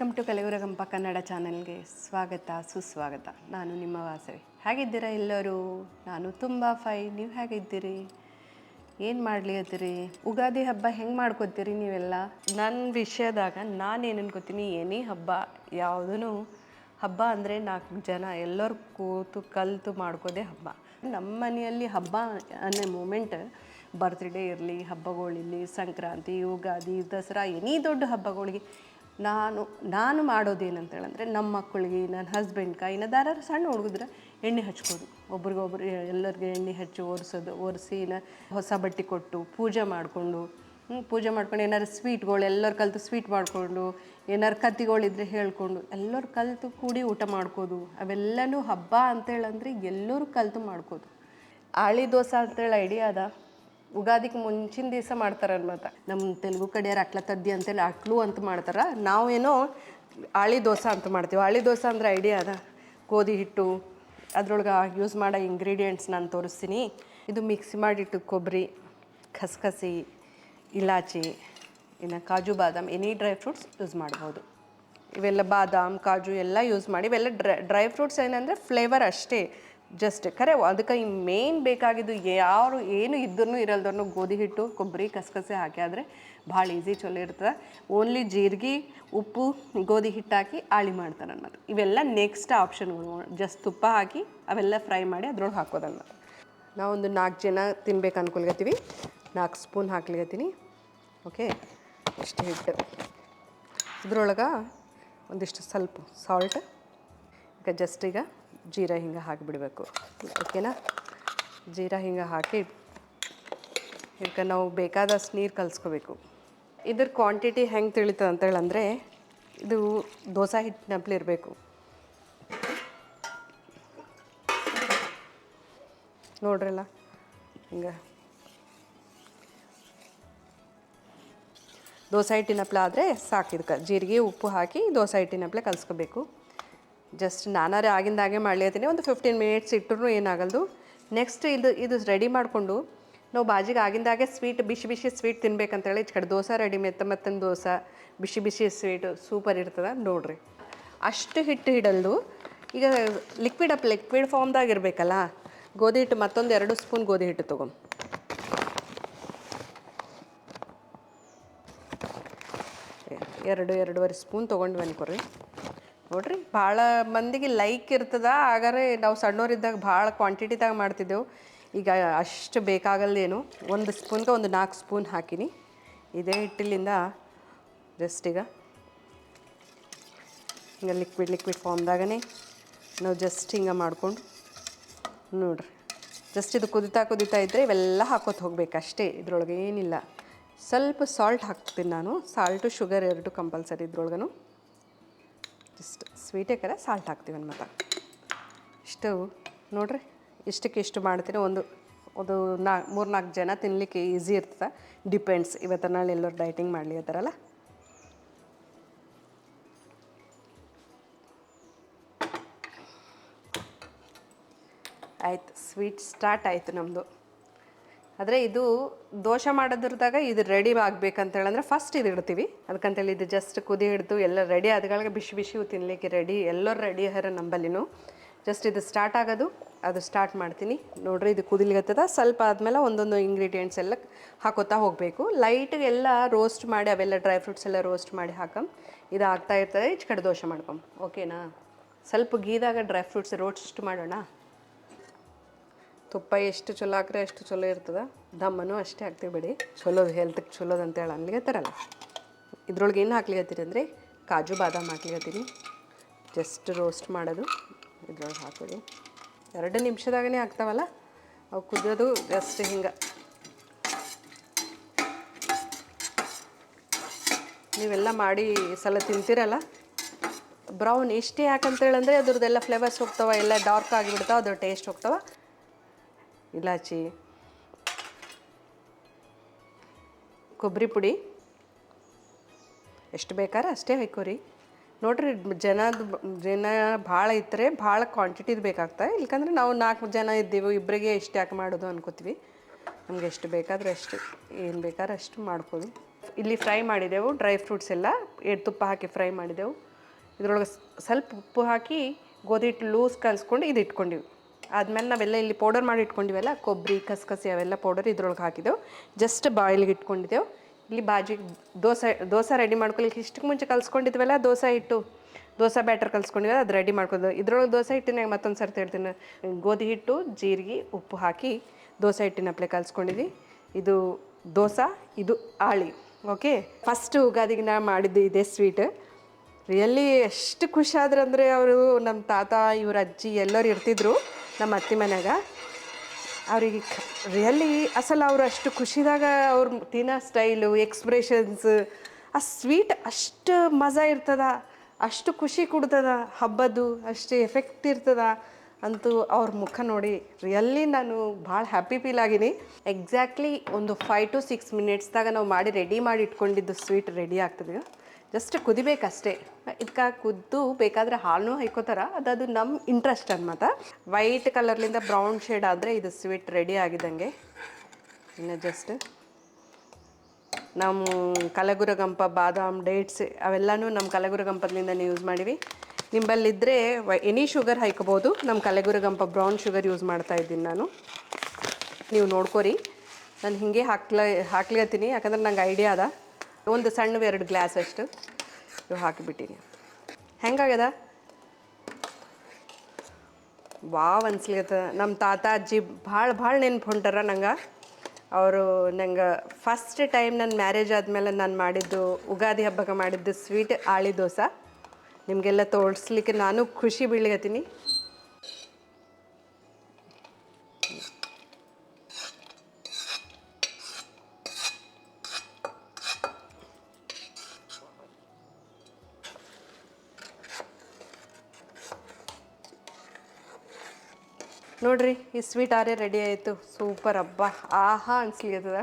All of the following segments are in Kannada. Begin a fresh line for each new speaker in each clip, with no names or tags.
ವೆಲ್ಕಮ್ ಟು ಕಲಿಗುರಗಂಪ ಕನ್ನಡ ಚಾನೆಲ್ಗೆ ಸ್ವಾಗತ, ಸುಸ್ವಾಗತ. ನಾನು ನಿಮ್ಮ ವಾಸವಿ. ಹೇಗಿದ್ದೀರಾ ಎಲ್ಲರೂ? ನಾನು ತುಂಬ ಫೈ ನೀವು ಹೇಗಿದ್ದೀರಿ? ಏನು ಮಾಡ್ಲಿಕತ್ತೀರಿ ಉಗಾದಿ ಹಬ್ಬ ಹೆಂಗೆ ಮಾಡ್ಕೋತೀರಿ ನೀವೆಲ್ಲ? ನನ್ನ ವಿಷಯದಾಗ ನಾನೇನು ಅನ್ಕೋತೀನಿ, ಏನೇ ಹಬ್ಬ ಯಾವುದೂ ಹಬ್ಬ ಅಂದರೆ ನಾಲ್ಕು ಜನ ಎಲ್ಲರೂ ಕೂತು ಕಲಿತು ಮಾಡ್ಕೋದೇ ಹಬ್ಬ. ನಮ್ಮ ಮನೆಯಲ್ಲಿ ಹಬ್ಬ ಅನ್ನೋ ಮೂಮೆಂಟ್ ಬರ್ತ್ಡೇ ಇರಲಿ ಹಬ್ಬಗಳಿರಲಿ ಸಂಕ್ರಾಂತಿ, ಯುಗಾದಿ, ದಸರಾ, ಎನಿ ದೊಡ್ಡ ಹಬ್ಬಗಳಿಗೆ ನಾನು ನಾನು ಮಾಡೋದೇನಂತೇಳಂದರೆ ನಮ್ಮ ಮಕ್ಕಳಿಗೆ, ನನ್ನ ಹಸ್ಬೆಂಡ್ ಕೈನ ದಾರು ಸಣ್ಣ ಹುಡುಗಿದ್ರೆ ಎಣ್ಣೆ ಹಚ್ಕೋದು ಒಬ್ರಿಗೊಬ್ರು ಎಲ್ಲರಿಗೆ ಎಣ್ಣೆ ಹಚ್ಚಿ ಒರೆಸೋದು, ಒರೆಸಿ ಹೊಸ ಬಟ್ಟೆ ಕೊಟ್ಟು ಪೂಜೆ ಮಾಡಿಕೊಂಡು ಪೂಜೆ ಮಾಡ್ಕೊಂಡು ಏನಾರು ಸ್ವೀಟ್ಗಳು ಎಲ್ಲರೂ ಕಲಿತು ಸ್ವೀಟ್ ಮಾಡಿಕೊಂಡು ಏನಾರು ಕತ್ತಿಗಳಿದ್ರೆ ಹೇಳ್ಕೊಂಡು, ಎಲ್ಲರೂ ಕಲಿತು ಕೂಡಿ ಊಟ ಮಾಡ್ಕೋದು. ಅವೆಲ್ಲನೂ ಹಬ್ಬ ಅಂತೇಳಂದ್ರೆ ಎಲ್ಲರೂ ಕಲಿತು ಮಾಡ್ಕೋದು. ಆಳಿ ದೋಸೆ ಅಂತೇಳಿ ಐಡಿಯಾ ಅದ. ಉಗಾದಿಗೆ ಮುಂಚಿನ ದಿವಸ ಮಾಡ್ತಾರೆ ಅನ್ಮತ್ತ ನಮ್ಮ ತೆಲುಗು ಕಡೆಯವ್ರು ಅಕ್ಲ ತದ್ದಿ ಅಂತೇಳಿ ಅಟ್ಲು ಅಂತ ಮಾಡ್ತಾರೆ. ನಾವೇನೋ ಆಳಿ ದೋಸೆ ಅಂತ ಮಾಡ್ತೀವಿ. ಆಳಿ ದೋಸೆ ಅಂದ್ರೆ ಐಡಿಯಾ ಅದ. ಗೋಧಿ ಹಿಟ್ಟು, ಅದ್ರೊಳಗೆ ಯೂಸ್ ಮಾಡೋ ಇಂಗ್ರೀಡಿಯೆಂಟ್ಸ್ ನಾನು ತೋರಿಸ್ತೀನಿ. ಇದು ಮಿಕ್ಸಿ ಮಾಡಿಟ್ಟು ಕೊಬ್ಬರಿ ಖಸ್ಖಸಿ, ಇಲಾಚಿ, ಇನ್ನು ಕಾಜು, ಬಾದಾಮ್ ಎನಿ ಡ್ರೈ ಫ್ರೂಟ್ಸ್ ಯೂಸ್ ಮಾಡ್ಬೋದು. ಇವೆಲ್ಲ ಬಾದಾಮ್, ಕಾಜು ಎಲ್ಲ ಯೂಸ್ ಮಾಡಿ ಇವೆಲ್ಲ ಡ್ರೈ ಡ್ರೈ ಫ್ರೂಟ್ಸ್ ಏನಂದರೆ ಫ್ಲೇವರ್ ಅಷ್ಟೇ. ಜಸ್ಟ್ ಖರೆ ಅದಕ್ಕೆ ಈ ಮೇನ್ ಬೇಕಾಗಿದ್ದು ಯಾರು ಏನು ಇದ್ದರೂ ಇರಲ್ದವ್ರು ಗೋಧಿ ಹಿಟ್ಟು, ಕೊಬ್ಬರಿ, ಕಸಕಸೆ ಹಾಕಿ ಆದರೆ ಭಾಳ ಈಸಿ ಚಲೋ ಇರ್ತದೆ. ಓನ್ಲಿ ಜೀರಿಗೆ, ಉಪ್ಪು, ಗೋಧಿ ಹಿಟ್ಟು ಹಾಕಿ ಆಳಿ ಮಾಡ್ತಾರೆ ಅನ್ನೋದು. ಇವೆಲ್ಲ ನೆಕ್ಸ್ಟ್ ಆಪ್ಷನ್ಗಳು ಜಸ್ಟ್ ತುಪ್ಪ ಹಾಕಿ ಅವೆಲ್ಲ ಫ್ರೈ ಮಾಡಿ ಅದ್ರೊಳಗೆ ಹಾಕೋದು ಅನ್ನೋದು ನಾವೊಂದು ನಾಲ್ಕು ಜನ ತಿನ್ಬೇಕು ಅನ್ಕೊಳ್ಗತ್ತೀವಿ. ನಾಲ್ಕು ಸ್ಪೂನ್ ಹಾಕ್ಲಿಕತ್ತೀನಿ. ಓಕೆ ಇಷ್ಟು ಹಿಟ್ಟು. ಇದ್ರೊಳಗೆ ಒಂದಿಷ್ಟು ಸ್ವಲ್ಪ ಸಾಲ್ಟ್ ಈಗ ಜಸ್ಟ್ ಈಗ ಜೀರಾ ಹಿಂಗೆ ಹಾಕಿಬಿಡಬೇಕು. ಓಕೆನಾ ಜೀರಾ ಹಿಂಗೆ ಹಾಕಿ ಇದಕ್ಕೆ ನಾವು ಬೇಕಾದಷ್ಟು ನೀರು ಕಲಿಸ್ಕೋಬೇಕು. ಇದ್ರ ಕ್ವಾಂಟಿಟಿ ಹೆಂಗೆ ತಿಳಿತದೆ ಅಂತೇಳಿ ಅಂದರೆ ಇದು ದೋಸೆ ಹಿಟ್ಟಿನಪ್ಲೆ ಇರಬೇಕು. ನೋಡ್ರಲ್ಲ ಹಿಂಗೆ. ದೋಸೆ ಹಿಟ್ಟಿನಪ್ಲೆ ಆದರೆ ಸಾಕು ಇದಕ್ಕೆ. ಜೀರಿಗೆ ಉಪ್ಪು ಹಾಕಿ ದೋಸೆ ಹಿಟ್ಟಿನಪ್ಲೆ ಕಲಿಸ್ಕೋಬೇಕು. ಜಸ್ಟ್ ನಾನಾರೇ ಆಗಿಂದಾಗೆ ಮಾಡ್ಲಿರ್ತೀನಿ ಒಂದು ಫಿಫ್ಟೀನ್ ಮಿನಿಟ್ಸ್ ಇಟ್ಟರು ಏನಾಗಲ್ದು. ನೆಕ್ಸ್ಟ್ ಇದು ಇದು ರೆಡಿ ಮಾಡಿಕೊಂಡು ನಾವು ಬಾಜಿಗೆ ಆಗಿಂದಾಗೆ ಸ್ವೀಟ್ ಬಿಸಿ ಬಿಸಿ ಸ್ವೀಟ್ ತಿನ್ಬೇಕಂತೇಳಿ ಕಡೆ ದೋಸೆ ರೆಡಿ ಮೆತ್ತ ಮತ್ತೊಂದು ದೋಸೆ, ಬಿಸಿ ಬಿಸಿ ಸ್ವೀಟ್ ಸೂಪರ್ ಇರ್ತದೆ ನೋಡ್ರಿ. ಅಷ್ಟು ಹಿಟ್ಟು ಹಿಡಲ್ದು. ಈಗ ಲಿಕ್ವಿಡ್ ಅಪ್ ಲಿಕ್ವಿಡ್ ಫಾರ್ಮ್ದಾಗ ಇರಬೇಕಲ್ಲ, ಗೋಧಿ ಹಿಟ್ಟು ಮತ್ತೊಂದು ಎರಡು ಸ್ಪೂನ್ ಗೋಧಿ ಹಿಟ್ಟು ತೊಗೊಂಡು. ಎರಡು, ಎರಡೂವರೆ ಸ್ಪೂನ್ ತೊಗೊಂಡು ಅನ್ಕೊರಿ ನೋಡ್ರಿ, ಭಾಳ ಮಂದಿಗೆ ಲೈಕ್ ಇರ್ತದ ಆಗಾರೆ ನಾವು ಸಣ್ಣವರಿದ್ದಾಗ ಭಾಳ ಕ್ವಾಂಟಿಟಿದಾಗ ಮಾಡ್ತಿದ್ದೆವು. ಈಗ ಅಷ್ಟು ಬೇಕಾಗಲ್ಲೇನು ಒಂದು ಸ್ಪೂನ್ಗೆ ಒಂದು ನಾಲ್ಕು ಸ್ಪೂನ್ ಹಾಕಿನಿ. ಇದೇ ಹಿಟ್ಟಿಲಿಂದ ಜಸ್ಟ್ ಈಗ ಹಿಂಗೆ ಲಿಕ್ವಿಡ್ ಲಿಕ್ವಿಡ್ ಫಾರ್ಮ್ದಾಗನೇ ನಾವು ಜಸ್ಟ್ ಹಿಂಗೆ ಮಾಡಿಕೊಂಡು ನೋಡ್ರಿ. ಜಸ್ಟ್ ಇದು ಕುದಿತಾ ಕುದಿತಾ ಇದ್ದರೆ ಇವೆಲ್ಲ ಹಾಕೋತ ಹೋಗ್ಬೇಕು ಅಷ್ಟೇ, ಇದ್ರೊಳಗೆ ಏನಿಲ್ಲ. ಸ್ವಲ್ಪ ಸಾಲ್ಟ್ ಹಾಕ್ತೀನಿ ನಾನು. ಸಾಲ್ಟು ಶುಗರ್ ಎರಡು ಕಂಪಲ್ಸರಿ ಇದ್ರೊಳಗನು. ಜಸ್ಟ್ ಸ್ವೀಟೇ ಕರೆ ಸಾಲ್ಟ್ ಹಾಕ್ತೀವಿ ಅನ್ಮತ್ತ. ಇಷ್ಟು ನೋಡ್ರಿ, ಇಷ್ಟಕ್ಕೆ ಇಷ್ಟು ಮಾಡ್ತೀನಿ. ಒಂದು ಒಂದು ನಾ ಮೂರು ನಾಲ್ಕು ಜನ ತಿನ್ನಲಿಕ್ಕೆ ಈಸಿ ಇರ್ತದೆ. ಡಿಪೆಂಡ್ಸ್ ಇವತ್ತು ನಾಳೆ ಎಲ್ಲರೂ ಡೈಟಿಂಗ್ ಮಾಡಲಿ ಅದರಲ್ಲ ಆಯ್ತು ಸ್ವೀಟ್ ಸ್ಟಾರ್ಟ್ ಆಯಿತು ನಮ್ಮದು ಆದರೆ ಇದು ದೋಷ ಮಾಡೋದ್ರದಾಗ ಇದು ರೆಡಿ ಆಗ್ಬೇಕಂತೇಳಂದ್ರೆ ಫಸ್ಟ್ ಇದು ಇಡ್ತೀವಿ. ಅದಕ್ಕಂತೇಳಿ ಇದು ಜಸ್ಟ್ ಕುದಿ ಹಿಡಿದು ಎಲ್ಲ ರೆಡಿ ಆದಗಳಿಗೆ ಬಿಸಿ ಬಿಸಿ ತಿನ್ನಲಿಕ್ಕೆ ರೆಡಿ ಎಲ್ಲರೂ ರೆಡಿ ಹರ ನಂಬಲ್ಲಿನೂ. ಜಸ್ಟ್ ಇದು ಸ್ಟಾರ್ಟ್ ಆಗೋದು, ಅದು ಸ್ಟಾರ್ಟ್ ಮಾಡ್ತೀನಿ. ನೋಡ್ರಿ ಇದು ಕುದಿಲಿಗತ್ತದ ಸ್ವಲ್ಪ ಆದಮೇಲೆ ಒಂದೊಂದು ಇಂಗ್ರೀಡಿಯೆಂಟ್ಸ್ ಎಲ್ಲ ಹಾಕೋತಾ ಹೋಗಬೇಕು. ಲೈಟ್ಗೆ ಎಲ್ಲ ರೋಸ್ಟ್ ಮಾಡಿ, ಅವೆಲ್ಲ ಡ್ರೈ ಫ್ರೂಟ್ಸ್ ಎಲ್ಲ ರೋಸ್ಟ್ ಮಾಡಿ ಹಾಕಂ ಇದು ಆಗ್ತಾ ಇರ್ತದೆ, ಈಚೆ ಕಡೆ ದೋಸೆ ಮಾಡ್ಕೊಂ ಓಕೆನಾ ಸ್ವಲ್ಪ ಗೀದಾಗ ಡ್ರೈ ಫ್ರೂಟ್ಸ್ ರೋಸ್ಟ್ ಮಾಡೋಣ? ತುಪ್ಪ ಎಷ್ಟು ಚಲೋ ಹಾಕ್ರೆ ಅಷ್ಟು ಚಲೋ ಇರ್ತದೆ. ದಮ್ಮನೂ ಅಷ್ಟೇ ಹಾಕ್ತೀವಿ ಬಿಡಿ. ಚಲೋದು ಹೆಲ್ತ್ಗೆ ಚಲೋದು ಅಂತೇಳಿ ಅನ್ಲಿಕತ್ತಾರಲ್ಲ ಇದ್ರೊಳಗೆ ಏನು ಹಾಕ್ಲಿಕತ್ತೀರಿ ಅಂದರೆ ಕಾಜು, ಬಾದಾಮ್ ಹಾಕ್ಲಿಕತ್ತೀನಿ ಜಸ್ಟ್ ರೋಸ್ಟ್ ಮಾಡೋದು. ಇದ್ರೊಳಗೆ ಹಾಕೋದು ಎರಡು ನಿಮಿಷದಾಗನೇ ಆಗ್ತಾವಲ್ಲ? ಅವು ಕುದಿಯೋದು ಜಸ್ಟ್ ಹಿಂಗೆ. ನೀವೆಲ್ಲ ಮಾಡಿ ಸಲ ತಿಂತೀರಲ್ಲ? ಬ್ರೌನ್ ಎಷ್ಟೇ ಯಾಕಂತೇಳಂದರೆ ಅದ್ರದ್ದೆಲ್ಲ ಫ್ಲೇವರ್ಸ್ ಹೋಗ್ತಾವ, ಎಲ್ಲ ಡಾರ್ಕ್ ಆಗಿಬಿಡ್ತಾವ, ಅದ್ರ ಟೇಸ್ಟ್ ಹೋಗ್ತಾವ. ಇಲಾಚಿ, ಕೊಬ್ಬರಿ ಪುಡಿ. ಎಷ್ಟು ಬೇಕಾರೆ ಅಷ್ಟೇ ಹಾಕೋರಿ ನೋಡಿರಿ, ಜನದ ಜನ ಭಾಳ ಇದ್ದರೆ ಭಾಳ ಕ್ವಾಂಟಿಟಿದು ಬೇಕಾಗ್ತದೆ ಇಲ್ಕಂದ್ರೆ ನಾವು ನಾಲ್ಕು ಜನ ಇದ್ದೀವಿ ಇಬ್ಬರಿಗೆ ಎಷ್ಟು ಯಾಕೆ ಮಾಡೋದು ಅನ್ಕೋತೀವಿ. ನಮ್ಗೆ ಎಷ್ಟು ಬೇಕಾದ್ರೆ ಅಷ್ಟು, ಏನು ಬೇಕಾದ್ರೆ ಅಷ್ಟು ಮಾಡ್ಕೋದು ಇಲ್ಲಿ ಫ್ರೈ ಮಾಡಿದೆವು, ಡ್ರೈ ಫ್ರೂಟ್ಸ್ ಎಲ್ಲ. ಎರಡು ತುಪ್ಪ ಹಾಕಿ ಫ್ರೈ ಮಾಡಿದೆವು. ಇದರೊಳಗೆ ಸ್ವಲ್ಪ ಉಪ್ಪು ಹಾಕಿ ಗೋಧಿ ಹಿಟ್ಟು ಲೂಸ್ ಕಲಿಸ್ಕೊಂಡು ಇದು ಇಟ್ಕೊಂಡಿವಿ ಆದಮೇಲೆ ನಾವೆಲ್ಲ ಇಲ್ಲಿ ಪೌಡರ್ ಮಾಡಿ ಇಟ್ಕೊಂಡಿವಲ್ಲ ಕೊಬ್ಬರಿ ಕಸಕಸಿ ಅವೆಲ್ಲ ಪೌಡರ್ ಇದ್ರೊಳಗೆ ಹಾಕಿದೆವು. ಜಸ್ಟ್ ಬಾಯ್ಲಿಗೆ ಇಟ್ಕೊಂಡಿದ್ದೆವು ಇಲ್ಲಿ ಬಾಜಿ ದೋಸೆ ದೋಸೆ ರೆಡಿ ಮಾಡ್ಕೊಲಿಕ್ಕೆ ಇಷ್ಟಕ್ಕೆ ಮುಂಚೆ ಕಲ್ಸ್ಕೊಂಡಿದ್ವಲ್ಲ, ದೋಸೆ ಹಿಟ್ಟು, ದೋಸೆ ಬ್ಯಾಟರ್ ಕಲ್ಸ್ಕೊಂಡಿವಲ್ಲ, ಅದು ರೆಡಿ ಮಾಡ್ಕೊಂಡು ಇದ್ರೊಳಗೆ ದೋಸೆ ಹಿಟ್ಟಿನಾಗ ಮತ್ತೊಂದು ಸರ್ತಿ ಹೇಳ್ತೀನಿ. ಗೋಧಿ ಹಿಟ್ಟು, ಜೀರಿಗೆ, ಉಪ್ಪು ಹಾಕಿ ದೋಸೆ ಹಿಟ್ಟಿನ ಅಪ್ಲೆ ಕಲ್ಸ್ಕೊಂಡಿದ್ವಿ. ಇದು ದೋಸೆ, ಇದು ಆಳಿ. ಓಕೆ ಫಸ್ಟ್ ಉಗಾದಿಗೆ ನಾ ಮಾಡಿದ್ದು ಇದೇ ಸ್ವೀಟ್ ರಿಯಲ್ಲಿ ಎಷ್ಟು ಖುಷಿ ಆದ್ರೆ ಅಂದರೆ ಅವರು ನಮ್ಮ ತಾತ, ಇವ್ರ ಅಜ್ಜಿ ಎಲ್ಲರೂ ಇರ್ತಿದ್ರು. ನಮ್ಮ ಅತ್ತೆ ಮನೆಯಾಗ, ಅವ್ರಿಗೆ ರಿಯಲಿ ಅಸಲು ಅವರು ಅಷ್ಟು ಖುಷಿದಾಗ ಅವ್ರ ತಿನ್ನೋ ಸ್ಟೈಲು ಎಕ್ಸ್ಪ್ರೆಷನ್ಸ್ ಆ ಸ್ವೀಟ್ ಅಷ್ಟು ಮಜಾ ಇರ್ತದ, ಅಷ್ಟು ಖುಷಿ ಕೊಡ್ತದ, ಹಬ್ಬದ್ದು ಅಷ್ಟು ಎಫೆಕ್ಟ್ ಇರ್ತದ ಅಂತೂ ಅವ್ರ ಮುಖ ನೋಡಿ ರಿಯಲ್ಲಿ ನಾನು ಭಾಳ ಹ್ಯಾಪಿ ಫೀಲ್ ಆಗೀನಿ. ಎಕ್ಸಾಕ್ಟ್ಲಿ ಒಂದು ಫೈವ್ ಟು ಸಿಕ್ಸ್ ಮಿನಿಟ್ಸ್ದಾಗ ನಾವು ಮಾಡಿ ರೆಡಿ ಮಾಡಿ ಇಟ್ಕೊಂಡಿದ್ದು ಸ್ವೀಟ್ ರೆಡಿ ಆಗ್ತದೆ. ಜಸ್ಟ್ ಕುದಿಬೇಕಷ್ಟೇ. ಇದಕ್ಕೆ ಕುದ್ದು ಬೇಕಾದರೆ ಹಾಲು ಹೈಕೋತಾರ ಅದು ನಮ್ಮ ಇಂಟ್ರೆಸ್ಟ್ ಅನ್ಮತ. ವೈಟ್ ಕಲರ್ಲಿಂದ ಬ್ರೌನ್ ಶೇಡ್ ಆದರೆ ಇದು ಸ್ವೀಟ್ ರೆಡಿ ಆಗಿದ್ದಂಗೆ ಇನ್ನು ಜಸ್ಟ್ ನಮ್ಮ ಕಲಗುರಗಂಪ, ಬಾದಾಮ್ ಡೇಟ್ಸ್ ಅವೆಲ್ಲನೂ ನಮ್ಮ ಕಲಗುರಗಂಪದಿಂದ ಯೂಸ್ ಮಾಡಿವಿ. ನಿಂಬಲ್ಲಿದ್ದರೆ ಎನಿ ಶುಗರ್ ಹೈಕೋಬೋದು ನಮ್ಮ ಕಲಗುರಗಂಪ ಬ್ರೌನ್ ಶುಗರ್ ಯೂಸ್ ಮಾಡ್ತಾ ಇದ್ದೀನಿ ನಾನು. ನೀವು ನೋಡ್ಕೋರಿ. ನಾನು ಹಿಂಗೆ ಹಾಕ್ಲ ಹಾಕ್ಲಿಗತ್ತೀನಿ ಯಾಕಂದ್ರೆ ನಂಗೆ ಐಡಿಯಾ ಅದ. ಒಂದು ಸಣ್ಣ ಎರಡು ಗ್ಲಾಸ್ ಅಷ್ಟು ಇವು ಹಾಕಿಬಿಟ್ಟಿನಿ. ಹೆಂಗಾಗ್ಯದ? ವಾವ್ ಅನ್ಸ್ಲಿಕತ್ತದ. ನಮ್ಮ ತಾತ ಅಜ್ಜಿ ಭಾಳ ಭಾಳ ನೆನ್ಪು ಹೊಂಟಾರ ನಂಗೆ. ಅವರು ನಂಗೆ ಫಸ್ಟ್ ಟೈಮ್ ನನ್ನ ಮ್ಯಾರೇಜ್ ಆದಮೇಲೆ ನಾನು ಮಾಡಿದ್ದು ಉಗಾದಿ ಹಬ್ಬಕ್ಕೆ ಮಾಡಿದ್ದು ಸ್ವೀಟ್ ಆಳಿ ದೋಸೆ. ನಿಮಗೆಲ್ಲ ತೋರಿಸ್ಲಿಕ್ಕೆ ನಾನು ಖುಷಿ ಬೀಳ್ಗತ್ತೀನಿ ನೋಡ್ರಿ, ಈ ಸ್ವೀಟ್ ಆರೇ ರೆಡಿ ಆಯಿತು. ಸೂಪರ್ ಹಬ್ಬ. ಆಹಾ ಅನ್ಸ್ಲಿತ್ತದ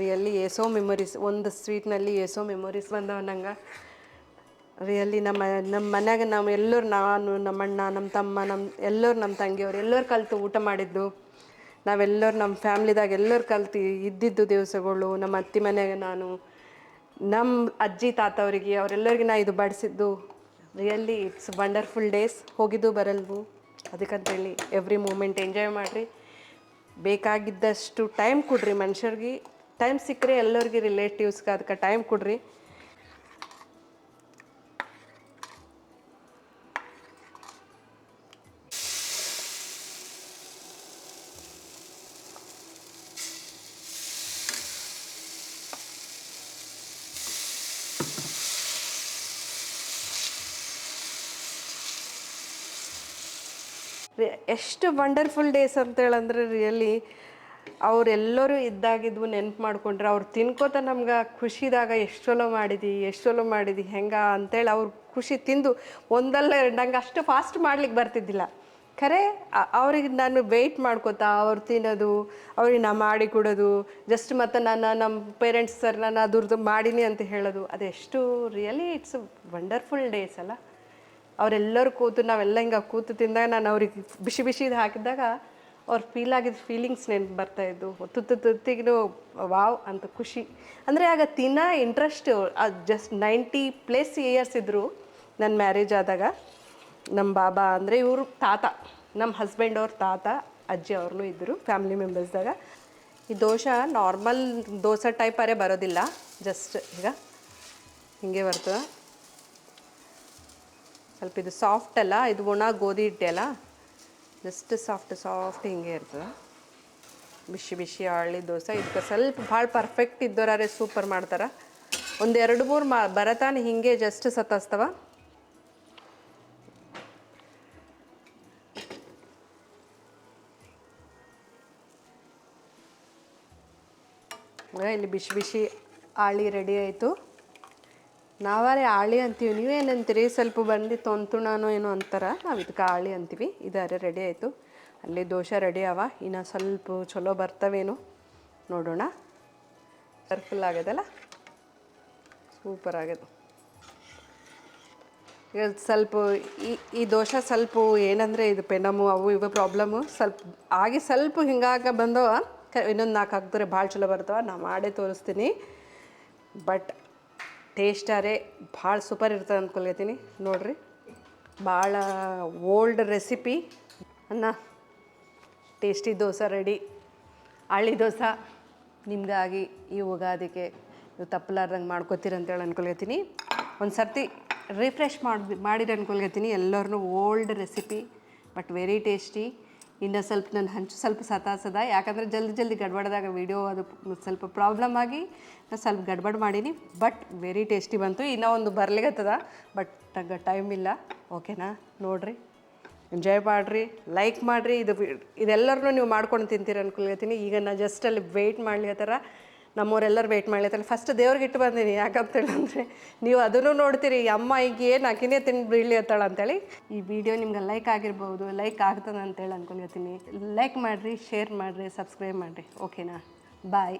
ರಿಯಲಿ ಏಸೋ ಮೆಮೊರೀಸ್ ಒಂದು ಸ್ವೀಟ್ನಲ್ಲಿ ಏಸೋ ಮೆಮೊರೀಸ್ ಬಂದವ ನಂಗೆ. ರಿಯಲಿ ನಮ್ಮ ನಮ್ಮ ಮನ್ಯಾಗ ನಾವು ಎಲ್ಲರೂ, ನಾನು, ನಮ್ಮ ಅಣ್ಣ, ನಮ್ಮ ತಮ್ಮ ನಮ್ಮ ಎಲ್ಲರೂ ನಮ್ಮ ತಂಗಿಯವ್ರು ಎಲ್ಲರೂ ಕಲಿತು ಊಟ ಮಾಡಿದ್ದು. ನಾವೆಲ್ಲರೂ ನಮ್ಮ ಫ್ಯಾಮ್ಲಿದಾಗ ಎಲ್ಲರೂ ಕಲ್ತು ಇದ್ದಿದ್ದು ದಿವಸಗಳು. ನಮ್ಮ ಅತ್ತಿ ಮನೆಯಾಗ ನಾನು ನಮ್ಮ ಅಜ್ಜಿ ತಾತವರಿಗೆ ಅವರೆಲ್ಲರಿಗೆ ನಾ ಇದು ಬಡಿಸಿದ್ದು. ರಿಯಲಿ ಇಟ್ಸ್ ವಂಡರ್ಫುಲ್ ಡೇಸ್ ಹೋಗಿದ್ದು ಬರಲ್ವು ಅದಕ್ಕಂತೇಳಿ ಎವ್ರಿ ಮೂಮೆಂಟ್ ಎಂಜಾಯ್ ಮಾಡಿರಿ. ಬೇಕಾಗಿದ್ದಷ್ಟು ಟೈಮ್ ಕೊಡ್ರಿ ಮನುಷ್ಯರಿಗೆ. ಟೈಮ್ ಸಿಕ್ಕರೆ ಎಲ್ಲರಿಗೆ ರಿಲೇಟಿವ್ಸ್ಗೆ ಅದಕ್ಕೆ ಟೈಮ್ ಕೊಡ್ರಿ. ಎಷ್ಟು ವಂಡರ್ಫುಲ್ ಡೇಸ್ ಅಂತೇಳಂದ್ರೆ ರಿಯಲಿ ಅವರೆಲ್ಲರೂ ಇದ್ದಾಗಿದ್ವು ನೆನ್ಪು ಮಾಡ್ಕೊಂಡ್ರೆ, ಅವ್ರು ತಿನ್ಕೋತ ನಮ್ಗೆ ಖುಷಿದಾಗ ಎಷ್ಟು ಚಲೋ ಮಾಡಿದಿ ಎಷ್ಟು ಚಲೋ ಮಾಡಿದಿ, ಹೆಂಗ ಅಂತೇಳಿ ಅವ್ರು ಖುಷಿ ತಿಂದು ಒಂದಲ್ಲ ನಂಗೆ ಅಷ್ಟು ಫಾಸ್ಟ್ ಮಾಡ್ಲಿಕ್ಕೆ ಬರ್ತಿದ್ದಿಲ್ಲ. ಖರೆ ಅವ್ರಿಗೆ ನಾನು ವೆಯ್ಟ್ ಮಾಡ್ಕೋತಾ, ಅವ್ರು ತಿನ್ನೋದು, ಅವ್ರಿಗೆ ನಾ ಮಾಡಿ ಕೊಡೋದು ಜಸ್ಟ್ ಮತ್ತು ನಾನು ನಮ್ಮ ಪೇರೆಂಟ್ಸ್ ಸರ್, ನಾನು ಅದ್ರದ್ದು ಮಾಡೀನಿ ಅಂತ ಹೇಳೋದು, ಅದೆಷ್ಟು ರಿಯಲಿ ಇಟ್ಸ್ ವಂಡರ್ಫುಲ್ ಡೇಸ್ ಅಲ್ಲ. ಅವರೆಲ್ಲರೂ ಕೂತು, ನಾವೆಲ್ಲ ಹಿಂಗೆ ಕೂತು ತಿಂದಾಗ ನಾನು ಅವ್ರಿಗೆ ಬಿಸಿ ಬಿಸಿ ಇದು ಹಾಕಿದಾಗ ಅವ್ರು ಫೀಲ್ ಆಗಿದ್ದ ಫೀಲಿಂಗ್ಸ್ ನೆನ್ಪು ಬರ್ತಾ ಇದ್ದು ತುತ್ತು ತುತ್ತಿಗೂ ವಾವ್ ಅಂತ ಖುಷಿ. ಅಂದರೆ ಆಗ ತಿನ್ನ interest just ninety plus years ಇದ್ದರು ನನ್ನ ಮ್ಯಾರೇಜ್ ಆದಾಗ. ನಮ್ಮ ಬಾಬಾ ಅಂದರೆ ಇವರು ತಾತ ನಮ್ಮ ಹಸ್ಬೆಂಡ್ ಅವ್ರ ತಾತ, ಅಜ್ಜಿ ಅವ್ರನ್ನೂ ಇದ್ದರು ಫ್ಯಾಮಿಲಿ ಮೆಂಬರ್ಸ್ದಾಗ ಈ ದೋಸೆ ನಾರ್ಮಲ್ ದೋಸೆ ಟೈಪರೇ ಬರೋದಿಲ್ಲ ಜಸ್ಟ್ ಈಗ ಹಿಂಗೆ ಬರ್ತದೆ. ಸ್ವಲ್ಪ ಇದು ಸಾಫ್ಟ್ ಅಲ್ಲ, ಇದು ಒಣ ಗೋಧಿ ಹಿಟ್ಟೆ ಅಲ್ಲ? ಜಸ್ಟ್ ಸಾಫ್ಟ್ ಸಾಫ್ಟ್ ಹಿಂಗೆ ಇರ್ತದೆ. ಬಿಸಿ ಬಿಸಿ ಆಳಿ ದೋಸೆ. ಇದಕ್ಕೆ ಸ್ವಲ್ಪ ಭಾಳ ಪರ್ಫೆಕ್ಟ್ ಇದ್ದೋರಾರೆ ಸೂಪರ್ ಮಾಡ್ತಾರೆ. ಒಂದು ಎರಡು ಮೂರು ಮಾ ಬರತಾನೆ ಹಿಂಗೆ ಜಸ್ಟ್ ಸತ್ತಸ್ತವ. ಇಲ್ಲಿ ಬಿಸಿ ಬಿಸಿ ಆಳಿ ರೆಡಿ ಆಯಿತು. ನಾವಾರೆ ಆಳಿ ಅಂತೀವಿ. ನೀವೇನಂತೀರಿ ಸ್ವಲ್ಪ ಬಂದು ತೊಂತುಣನೋ ಏನೋ ಅಂತಾರ? ನಾವು ಇದಕ್ಕೆ ಆಳಿ ಅಂತೀವಿ. ಇದಾರೆ, ರೆಡಿ ಆಯಿತು. ಅಲ್ಲಿ ದೋಸೆ ರೆಡಿ ಅವ. ಇನ್ನು ಸ್ವಲ್ಪ ಚಲೋ ಬರ್ತವೇನೋ ನೋಡೋಣ. ಸರ್ಫುಲ್ ಆಗ್ಯದಲ್ಲ ಸೂಪರ್ ಆಗ್ಯದ ಈಗ ಸ್ವಲ್ಪ ಈ ಈ ದೋಷ ಸ್ವಲ್ಪ ಏನಂದರೆ ಇದು ಪೆನಮು, ಅವು ಇವು ಪ್ರಾಬ್ಲಮ್ಮು ಸ್ವಲ್ಪ ಆಗಿ ಸ್ವಲ್ಪ ಹಿಂಗಾಗ ಬಂದವ. ಇನ್ನೊಂದು ನಾಲ್ಕು ಹಾಕಿದ್ರೆ ಭಾಳ ಚಲೋ ಬರ್ತವ. ನಾ ಮಾಡೇ ತೋರಿಸ್ತೀನಿ. ಬಟ್ ಟೇಸ್ಟಾರೆ ಭಾಳ ಸೂಪರ್ ಇರ್ತದೆ ಅಂದ್ಕೊಳ್ತೀನಿ ನೋಡಿರಿ, ಭಾಳ ಓಲ್ಡ್ ರೆಸಿಪಿ ಅನ್ನ ಟೇಸ್ಟಿ ದೋಸೆ ರೆಡಿ ಹಳ್ಳಿ ದೋಸೆ, ನಿಮಗಾಗಿ ಈ ಉಗಾದಿಗೆ ನೀವು ತಪ್ಪಲಾರ್ದಂಗೆ ಮಾಡ್ಕೋತೀರಂತೇಳಿ ಅಂತೇಳಿ ಒಂದು ಸರ್ತಿ ರಿಫ್ರೆಶ್ ಮಾಡಿ ಮಾಡಿರಿ ಅನ್ಕೊಳ್ತೀನಿ. ಎಲ್ಲರನ್ನೂ old recipe but very tasty ಇನ್ನು ಸ್ವಲ್ಪ ನಾನು ಹಂಚು, ಸ್ವಲ್ಪ ಸತಾಸದ. ಯಾಕಂದರೆ ಜಲ್ದಿ ಜಲ್ದಿ ಗಡ್ಬಡ್ದಾಗ ವೀಡಿಯೋ ಅದು ಸ್ವಲ್ಪ ಪ್ರಾಬ್ಲಮ್ ಆಗಿ ನಾನು ಸ್ವಲ್ಪ ಗಡ್ಬಡ್ ಮಾಡೀನಿ ಬಟ್ ವೆರಿ ಟೇಸ್ಟಿ ಬಂತು. ಇನ್ನೂ ಒಂದು ಬರ್ಲಿಗತ್ತದ ಬಟ್ ನಂಗೆ ಟೈಮ್ ಇಲ್ಲ. ಓಕೆನಾ ನೋಡಿರಿ. ಎಂಜಾಯ್ ಮಾಡಿರಿ ಲೈಕ್ ಮಾಡಿರಿ. ಇದು ಇದೆಲ್ಲರನ್ನೂ ನೀವು ಮಾಡ್ಕೊಂಡು ತಿಂತೀರ ಅನ್ಕೊಳ್ತೀನಿ ಈಗ ನಾನು ಜಸ್ಟ್ ಅಲ್ಲಿ ವೆಯ್ಟ್ ಮಾಡ್ಲಿಕತ್ತಾರ. ನಮ್ಮವರೆಲ್ಲರೂ ವೆಯ್ಟ್ ಮಾಡ್ಲಿತ್ತಾರ ಫಸ್ಟ್ ದೇವ್ರಿಗೆ ಇಟ್ಟು ಬಂದೀನಿ. ಯಾಕಂತೇಳಿ ಅಂದರೆ, ನೀವು ಅದನ್ನು ನೋಡ್ತೀರಿ. ಅಮ್ಮ ಈಗ ಏನು ಆಕಿನೇ ತಿಂದು ಬೀಳಲಿ ಅತ್ತಾಳ ಅಂತೇಳಿ. ಈ ವಿಡಿಯೋ ನಿಮ್ಗೆ ಲೈಕ್ ಆಗಿರ್ಬೋದು ಲೈಕ್ ಆಗ್ತದೆ ಅಂತೇಳಿ ಅನ್ಕೊಂಡಿರ್ತೀನಿ. ಲೈಕ್ ಮಾಡಿರಿ ಶೇರ್ ಮಾಡಿರಿ ಸಬ್ಸ್ಕ್ರೈಬ್ ಮಾಡಿರಿ. ಓಕೆನಾ ಬಾಯ್